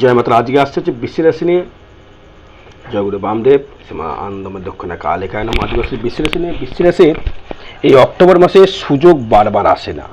জয় মাতা আজকে আসছে হচ্ছে বৃষ্টি রাশি নিয়ে। জয়গুরু বামদেব সীমা আনন্দময় দক্ষিণা কালিকায় নাম আজকে আসছে বৃষ্টি রাশি নিয়ে। বৃষ্টি রাশির এই অক্টোবর মাসে সুযোগ বারবার আসে না।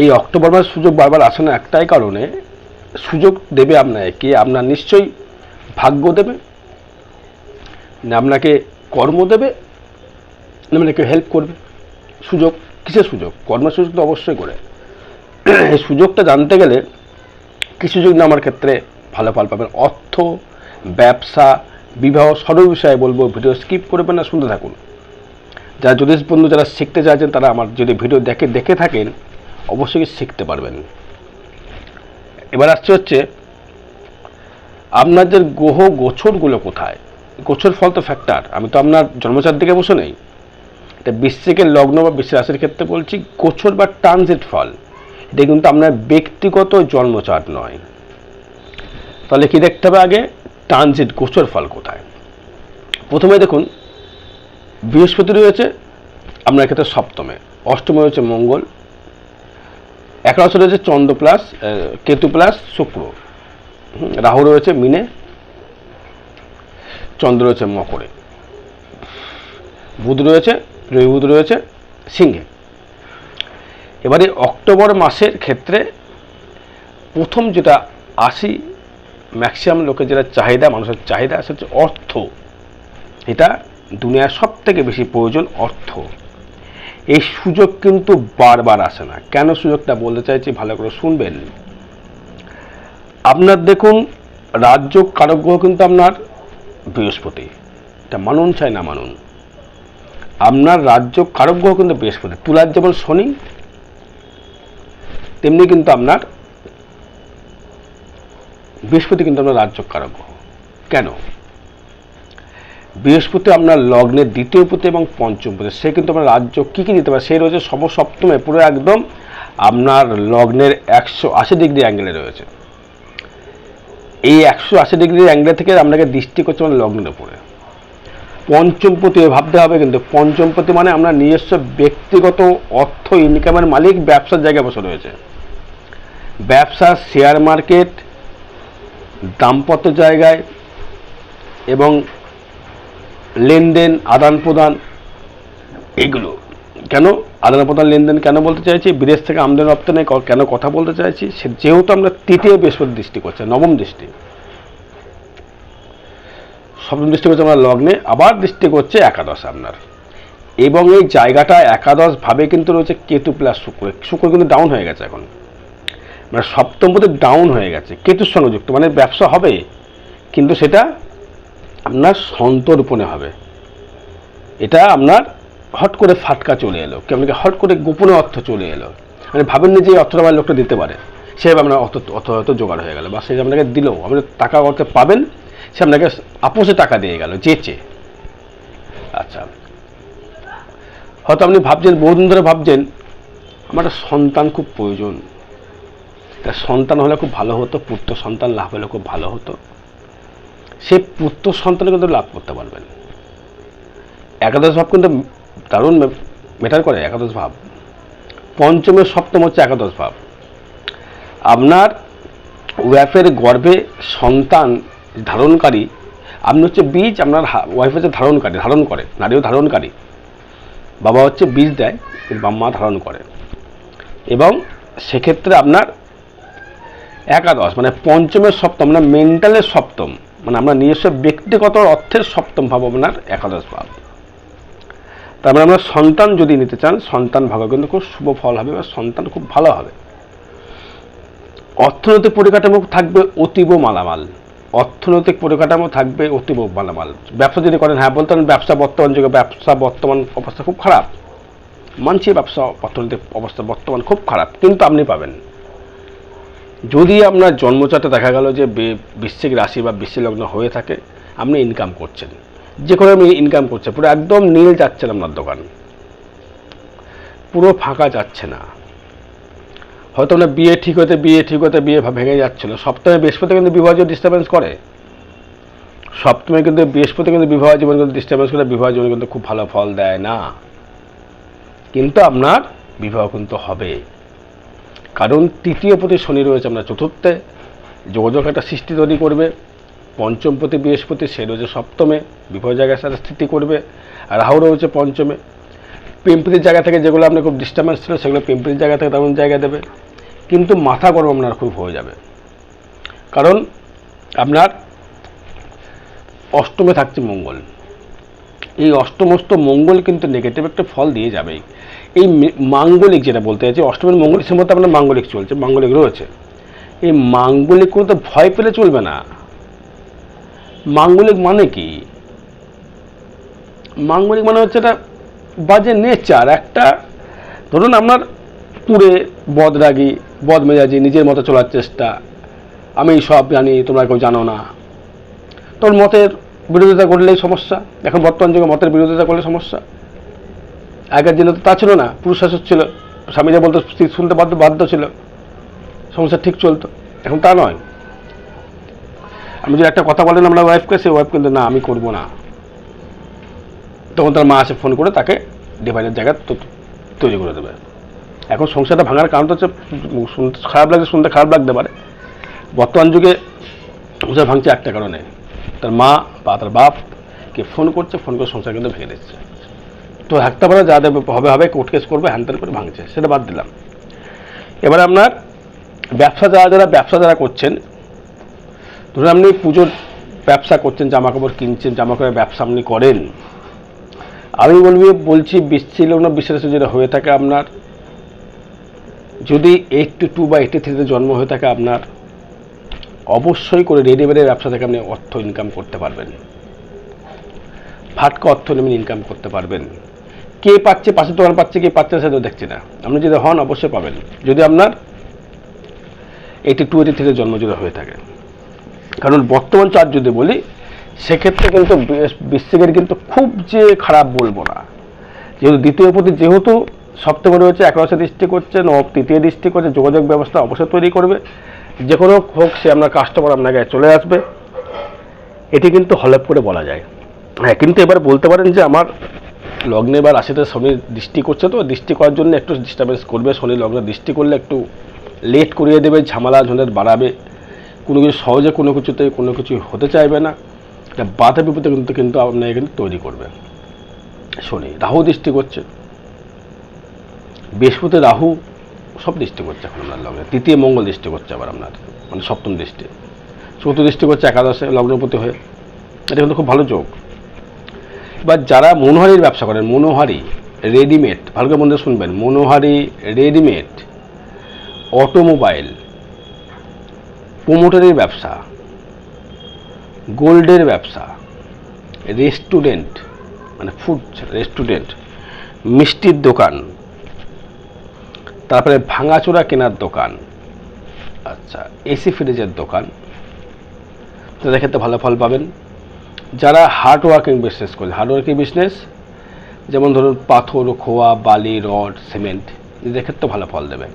এই অক্টোবর মাসে সুযোগ বারবার আসে না একটাই কারণে, সুযোগ দেবে আপনাকে কি? আপনার নিশ্চয়ই ভাগ্য দেবে, না আপনাকে কর্ম দেবে, না আপনাকে হেল্প করবে। সুযোগ, কিসের সুযোগ? কর্মের সুযোগ তো অবশ্যই করে। এই সুযোগটা জানতে গেলে কি সুযোগ না আমার ক্ষেত্রে ভালো ফল পাবেন, অর্থ, ব্যবসা, বিবাহ সর্ব বিষয়ে বলব ভিডিও স্কিপ করবেন না, শুনতে থাকুন। যারা জ্যোতিষ বন্ধু, যারা শিখতে চাইছেন, তারা আমার যদি ভিডিও দেখে দেখে থাকেন, অবশ্যই শিখতে পারবেন। এবার আসছে হচ্ছে, আপনাদের গ্রহ গোছরগুলো কোথায়? গোছর ফল তো ফ্যাক্টর আমি তো আপনার জন্মচার দিকে বসে নেই। এটা বৃশ্চিকের লগ্ন বা বিশ্ব রাশির ক্ষেত্রে বলছি গোছর বা ট্রানজিট ফল। এটা কিন্তু আপনার ব্যক্তিগত জন্মচার নয়। তাহলে কি দেখতে হবে আগে? ট্রানজিট গোচর ফল কোথায়? প্রথমে দেখুন, বৃহস্পতি রয়েছে, আপনার ক্ষেত্রে সপ্তমে। অষ্টমে রয়েছে মঙ্গল, একাদশে রয়েছে চন্দ্র প্লাস কেতু প্লাস শুক্র। রাহু রয়েছে মিনে, চন্দ্র রয়েছে মকরে। বুধ রয়েছে, রবি বুধ রয়েছে, সিংহে। এবারে অক্টোবর মাসের ক্ষেত্রে প্রথম যেটা আসি ম্যাক্সিমাম লোকের যেটা চাহিদা, মানুষের চাহিদা, সেটা হচ্ছে অর্থ। এটা দুনিয়ার সব থেকে বেশি প্রয়োজন অর্থ। এই সুযোগ কিন্তু বারবার আসে না। কেন সুযোগটা বলতে চাইছি? ভালো করে শুনবেন। আপনার দেখুন, রাজ্য কারক গ্রহ কিন্তু আপনার বৃহস্পতি। এটা মানুন চাই না মানুন। আপনার রাজ্য কারক গ্রহ কিন্তু বৃহস্পতি। তুলার যেমন শনি তেমনি কিন্তু আপনার বৃহস্পতি কিন্তু আপনার রাজ্য কারক গ্রহ কেন? বৃহস্পতি আপনার লগ্নের দ্বিতীয় পতি এবং পঞ্চম পতি সে কিন্তু আপনার রাজ্য কী কী দিতে পারে? সে রয়েছে সপ্তমে পুরো একদম আপনার লগ্নের একশো আশি ডিগ্রি অ্যাঙ্গেলে রয়েছে। এই একশো আশি ডিগ্রি অ্যাঙ্গেল থেকে আপনাকে দৃষ্টি করছে আমার লগ্নের উপরে। পঞ্চমপতি ভাবতে হবে কিন্তু পঞ্চমপতি মানে আমরা নিজস্ব ব্যক্তিগত অর্থ ইনকামের মালিক, ব্যবসার জায়গায় বসে রয়েছে। ব্যবসা শেয়ার মার্কেট দাম্পত্য জায়গায় এবং লেনদেন, আদান প্রদান এগুলো কেন? আদান প্রদান, লেনদেন কেন বলতে চাইছি? বিদেশ থেকে আমদানি রপ্তানি কেন কথা বলতে চাইছি? সে যেহেতু আমরা তৃতীয় বৃহস্পতি দৃষ্টি করছে, নবম দৃষ্টি। সপ্তম দৃষ্টি করছে আমরা লগ্নে, আবার দৃষ্টি করছে একাদশ আপনার। এবং এই জায়গাটা একাদশ ভাবে কিন্তু রয়েছে কেতু প্লাস শুক্র। শুক্র কিন্তু ডাউন হয়ে গেছে এখন। মানে সপ্তম পথে ডাউন হয়ে গেছে। কেতুর সঙ্গে যুক্ত মানে ব্যবসা হবে, কিন্তু সেটা আপনার সন্তর্পণে হবে। এটা আপনার হট করে ফাটকা চলে এলো। কি হট করে গোপনে অর্থ চলে এলো। মানে ভাবেন না যে এই অর্থটা আমার লোকটা দিতে পারে। সেভাবে আপনার অর্থ অর্থ হয়তো জোগাড় হয়ে গেল। বা সে আপনাকে দিল, আপনি টাকা অর্থে পাবেন সে আপনাকে আপোষে টাকা দিয়ে গেল চেয়েছে আচ্ছা। হয়তো আপনি ভাবছেন, বহুদিন ধরে ভাবছেন, আমার সন্তান খুব প্রয়োজন। তা সন্তান হলে খুব ভালো হতো, পুত্র সন্তান লাভ হলে খুব ভালো হতো। সে পুত্র সন্তান কিন্তু লাভ করতে পারবেন। একাদশ ভাব কিন্তু দারুণ মেটার করে, একাদশ ভাব। পঞ্চমের সপ্তম হচ্ছে একাদশ ভাব। আপনার ওয়াইফের গর্ভে সন্তান ধারণকারী, আপনি হচ্ছে বীজ, আপনার ওয়াইফ হচ্ছে ধারণকারী, ধারণ করে, নারীও ধারণকারী। বাবা হচ্ছে বীজ দেয় বাম্মা ধারণ করে। এবং সেক্ষেত্রে আপনার একাদশ মানে পঞ্চমের সপ্তম মানে মেন্টালের সপ্তম মানে আমরা নিজস্ব ব্যক্তিগত অর্থের সপ্তম ভাব আপনার একাদশ ভাব। তার মানে আমরা সন্তান যদি নিতে চান, সন্তান ভাবে কিন্তু খুব শুভ ফল হবে বা সন্তান খুব ভালো হবে। অর্থনৈতিক পরিকাঠামো থাকবে অতীব মালামাল। অর্থনৈতিক পরিকাঠামো থাকবে অতীব মালামাল। ব্যবসা যদি করেন হ্যাঁ বলতেন ব্যবসা বর্তমান যুগে ব্যবসা বর্তমান অবস্থা খুব খারাপ। মানছি ব্যবসা, অর্থনৈতিক অবস্থা বর্তমান খুব খারাপ, কিন্তু আপনি পাবেন। যদি আপনার জন্মচাটে দেখা গেল যে বে- বৃশ্চিক রাশি বা লগ্ন হয়ে থাকে, আপনি ইনকাম করছেন। যে কোনো আপনি ইনকাম করছেন পুরো একদম নীল যাচ্ছেন আপনার দোকান। পুরো ফাঁকা যাচ্ছে না। হয়তো আপনার বিয়ে ঠিক হতে, বিয়ে ঠিক হতে, বিয়ে ভেঙে যাচ্ছিল। সপ্তমে বৃহস্পতি কিন্তু বিবাহ ডিস্টার্বেন্স করে। সপ্তমে কিন্তু বৃহস্পতি কিন্তু বিবাহ জীবন কিন্তু ডিস্টার্বেন্স করে, বিবাহ জীবন কিন্তু খুব ভালো ফল দেয় না। কিন্তু আপনার বিবাহ কিন্তু হবে। কারণ তৃতীয় প্রতি শনি রয়েছে আপনার চতুর্থে। যোগাযোগ একটা সৃষ্টি তৈরি করবে। পঞ্চম প্রতি বৃহস্পতি, সে রয়েছে সপ্তমে। বিবাহ জায়গার সাথে স্থিতি করবে। রাহু রয়েছে পঞ্চমে। পিম্পরির জায়গা থেকে যেগুলো আপনার খুব ডিস্টার্বেন্স ছিল সেগুলো পিম্পরির জায়গা থেকে তেমন জায়গা দেবে। কিন্তু মাথা গরম আপনার খুব হয়ে যাবে। কারণ আপনার অষ্টমে থাকছে মঙ্গল। এই অষ্টমস্ত মঙ্গল কিন্তু নেগেটিভ একটা ফল দিয়ে যাবেই। এই মাঙ্গলিক যেটা বলতে চাইছি, অষ্টমের মঙ্গলিক মধ্যে আপনার মাঙ্গলিক চলছে, মাঙ্গলিক রয়েছে। এই মাঙ্গলিক কোনো তো ভয় পেলে চলবে না। মাঙ্গলিক মানে কি? মাঙ্গলিক মানে হচ্ছে এটা বাজে নেচার একটা ধরুন আপনার পুরে বদরাগি বদমেজাজি নিজের মতো চলার চেষ্টা। আমি সব জানি, তোমরা কেউ জানো না। তোর মতের বিরোধিতা করলেই সমস্যা। এখন বর্তমান যুগে মতের বিরোধিতা করলে সমস্যা। আগের দিনে তো তা ছিল না। পুরুষ শাসক ছিল। স্বামীরা বলতো শুনতে বাধ্য বাধ্য ছিল। সংসার ঠিক চলতো। এখন তা নয়। আমি যদি একটা কথা বলেন আমরা ওয়াইফকে সে ওয়াইফ কিন্তু, না, আমি করব না। তখন তার মা আসে ফোন করে তাকে ডিভাইডের জায়গা তৈরি করে দেবে। এখন সংসারটা ভাঙার কারণ তো হচ্ছে খারাপ লাগছে, শুনতে খারাপ লাগতে পারে। বর্তমান যুগে সংসার ভাঙছে একটা কারণে। তার মা বা তার বাপ কে ফোন করছে, ফোন করে সংসার কিন্তু ভেঙে দিচ্ছে। তো একটা পারে যা হবে হবে, কোর্ট কেস করবে হ্যান ত্যান করে ভাঙছে, সেটা বাদ দিলাম। এবার আপনার ব্যবসা যারা যারা ব্যবসা যারা করছেন, ধরুন আপনি পুজোর ব্যবসা করছেন জামা কাপড় কিনছেন জামা কাপড়ের ব্যবসা আপনি করেন। আমি বলবি, বলছি না বিশ্বাসে যেটা হয়ে থাকে আপনার যদি এইটটি টু বা এইটটি থ্রিতে জন্ম হয়ে থাকে আপনার, অবশ্যই করে রেডিমেডের ব্যবসা থেকে আপনি অর্থ ইনকাম করতে পারবেন। ফাটকা অর্থ নেমে ইনকাম করতে পারবেন। কে পাচ্ছে, পাশে দোকান পাচ্ছে, কে পাচ্ছে সেটা দেখছি না। আপনি যদি হন, অবশ্যই পাবেন। যদি আপনার এইটি টু এইটি থ্রিতে জন্ম যদি হয়ে থাকে। কারণ বর্তমান চার্জ যদি বলি, সেক্ষেত্রে কিন্তু বৃশ্চিকের কিন্তু খুব যে খারাপ বলব না। যেহেতু দ্বিতীয় প্রতি যেহেতু সপ্তমে রয়েছে, একাদশে দৃষ্টি করছে নব তৃতীয় দৃষ্টি করছে, যোগাযোগ ব্যবস্থা অবশ্যই তৈরি করবে। যে কোনো হোক, সে আপনার কাস্টমার আপনার গায়ে চলে আসবে। এটি কিন্তু হলপ করে বলা যায়। হ্যাঁ কিন্তু এবার বলতে পারেন যে আমার লগ্নে এবার রাশিতে শনি দৃষ্টি করছে তো, দৃষ্টি করার জন্য একটু ডিস্টারবেন্স করবে। শনি লগ্নে দৃষ্টি করলে একটু লেট করিয়ে দেবে, ঝামেলা ঝঞ্ঝাট বাড়াবে। কোনো কিছু সহজে, কোনো কিছুতে কোনো কিছু হতে চাইবে না। এটা বাধা বিপদে কিন্তু কিন্তু আপনাকে কিন্তু তৈরি করবে। শনি, রাহু দৃষ্টি করছে। বৃহস্পতি, রাহু সব দৃষ্টি করছে এখন আপনার লগ্নে। তৃতীয় মঙ্গল দৃষ্টি করছে আবার আপনার মানে সপ্তম দৃষ্টি। চতুর্থ দৃষ্টি করছে একাদশে লগ্নপতি হয়ে। এটা কিন্তু খুব ভালো যোগ। এবার যারা মনোহারির ব্যবসা করেন, মনোহারি, রেডিমেড, ভালো করে মধ্যে শুনবেন, মনোহারি, রেডিমেড, অটোমোবাইল, প্রোমোটারের ব্যবসা, গোল্ডের ব্যবসা, রেস্টুরেন্ট মানে ফুড, রেস্টুরেন্ট, মিষ্টির দোকান তারপরে ভাঙাচোরা কেনার দোকান। আচ্ছা এসি ফ্রিজের দোকান। তাদের ক্ষেত্রে ভালো ফল পাবেন। যারা হার্ড ওয়ার্কিং বিজনেস করে হার্ড ওয়ার্কিং বিজনেস যেমন ধরুন পাথর, খোয়া, বালি, রড, সিমেন্ট এদের ক্ষেত্রে ভালো ফল দেবে।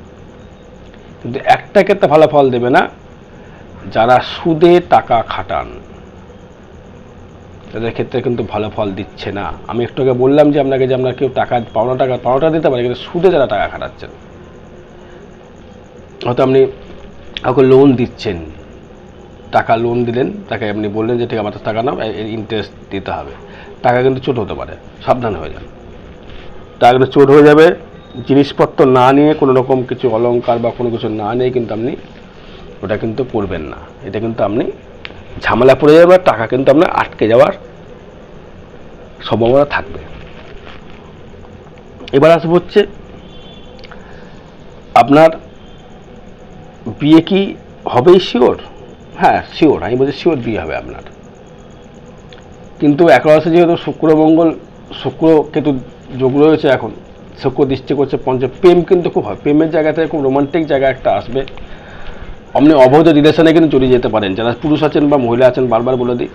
কিন্তু একটা ক্ষেত্রে ভালো ফল দেবে না, যারা সুদে টাকা খাটান। তাদের ক্ষেত্রে কিন্তু ভালো ফল দিচ্ছে না। আমি একটু আগে বললাম যে আপনাকে যে আপনার কেউ টাকা, পাওনা টাকা, পাওনাটা দিতে পারে, কিন্তু সুদে যারা টাকা খাটাচ্ছেন। হয়তো আপনি কাউকে লোন দিচ্ছেন, টাকা লোন দিলেন, তাকে আপনি বললেন যে, ঠিক আমার টাকা নাও ইন্টারেস্ট দিতে হবে। টাকা কিন্তু চোট হতে পারে, সাবধান হয়ে যান। টাকা কিন্তু চোট হয়ে যাবে, জিনিসপত্র না নিয়ে, কোনো রকম কিছু অলংকার বা কোনো কিছু না নিয়ে কিন্তু আপনি ওটা কিন্তু করবেন না। এটা কিন্তু আপনি ঝামেলা পড়ে যাবে টাকা কিন্তু আপনার আটকে যাওয়ার সম্ভাবনা থাকবে। এবার আসব হচ্ছে আপনার বিয়ে কি হবেই শিওর? হ্যাঁ শিওর, আমি বলছি শিওর বিয়ে হবে আপনার। কিন্তু একাদশে যেহেতু শুক্র, মঙ্গল, শুক্র, কেতু যোগ রয়েছে এখন, শুক্র দৃষ্টি করছে পঞ্চ প্রেম কিন্তু খুব হয়, প্রেমের জায়গা থেকে খুব রোমান্টিক জায়গা একটা আসবে। আপনি অবৈধ রিলেশনে কিন্তু চলে যেতে পারেন, যারা পুরুষ আছেন বা মহিলা আছেন, বারবার বলে দিই,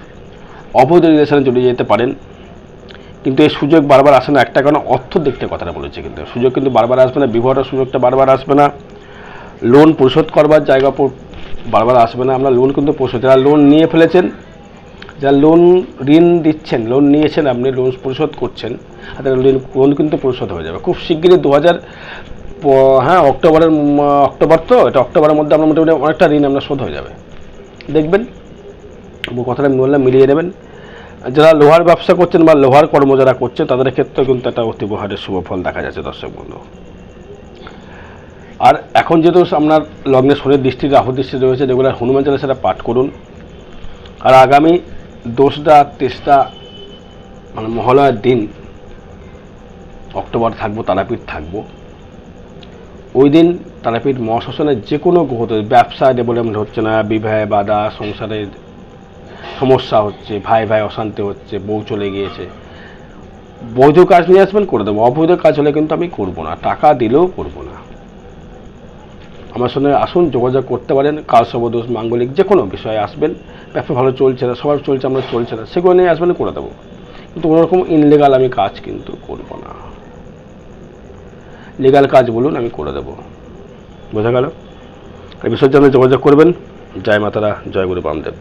অবৈধ রিলেশনে চলে যেতে পারেন। কিন্তু এই সুযোগ বারবার আসে না, একটা কারণ অর্থ দেখতে কথাটা বলেছে কিন্তু, সুযোগ কিন্তু বারবার আসবে না, বিবাহটার সুযোগটা বারবার আসবে না। লোন পরিশোধ করবার জায়গা বারবার আসবে না। আমরা লোন কিন্তু পরিশোধ যারা লোন নিয়ে ফেলেছেন, যারা লোন ঋণ দিচ্ছেন লোন নিয়েছেন, আপনি লোন পরিশোধ করছেন তাদের লোন লোন কিন্তু পরিশোধ হয়ে যাবে। খুব শিগগিরই দু হাজার হ্যাঁ অক্টোবরের অক্টোবর তো, এটা অক্টোবরের মধ্যে আমরা মোটামুটি অনেকটা ঋণ আমরা শোধ হয়ে যাবে। দেখবেন? কথাটা বললাম মিলিয়ে নেবেন। যারা লোহার ব্যবসা করছেন বা লোহার কর্ম যারা করছেন তাদের ক্ষেত্রে কিন্তু একটা অতিবহারের শুভ ফল দেখা যাচ্ছে, দর্শক বন্ধু। আর এখন যেহেতু আপনার লগ্নে শরীর দৃষ্টি, রাহু দৃষ্টি রয়েছে, যেগুলো হনুমান চালিসাটা পাঠ করুন। আর আগামী দোসরা, তেসরা মানে মহালয়ার দিন, অক্টোবর থাকব, তারাপীঠ থাকব। ওই দিন তারাপীঠ মহাশ্মশানের যে কোনো গ্রহতে ব্যবসা ডেভেলপমেন্ট হচ্ছে না, বিবাহে বাধা সংসারের সমস্যা হচ্ছে, ভাই ভাই অশান্তি হচ্ছে, বউ চলে গিয়েছে। বৈধ কাজ নিয়ে আসবেন, করে দেবো। অবৈধ কাজ হলে কিন্তু আমি করব না, টাকা দিলেও করব না। আমার সঙ্গে আসুন, যোগাযোগ করতে পারেন কাজ সবদোষ মাঙ্গলিক যে কোনো বিষয়ে আসবেন। ব্যবসা ভালো চলছে না, সবার চলছে, আমরা চলছে না, সেগুলো নিয়ে আসবেন, করে দেবো। কিন্তু কোনোরকম ইনলিগাল আমি কাজ কিন্তু করব না। লিগাল কাজ বলুন, আমি করে দেবো। বোঝা গেল? এই বিষয়ের জন্য যোগাযোগ করবেন। জয় মাতারা, জয় গুরু বামদেব।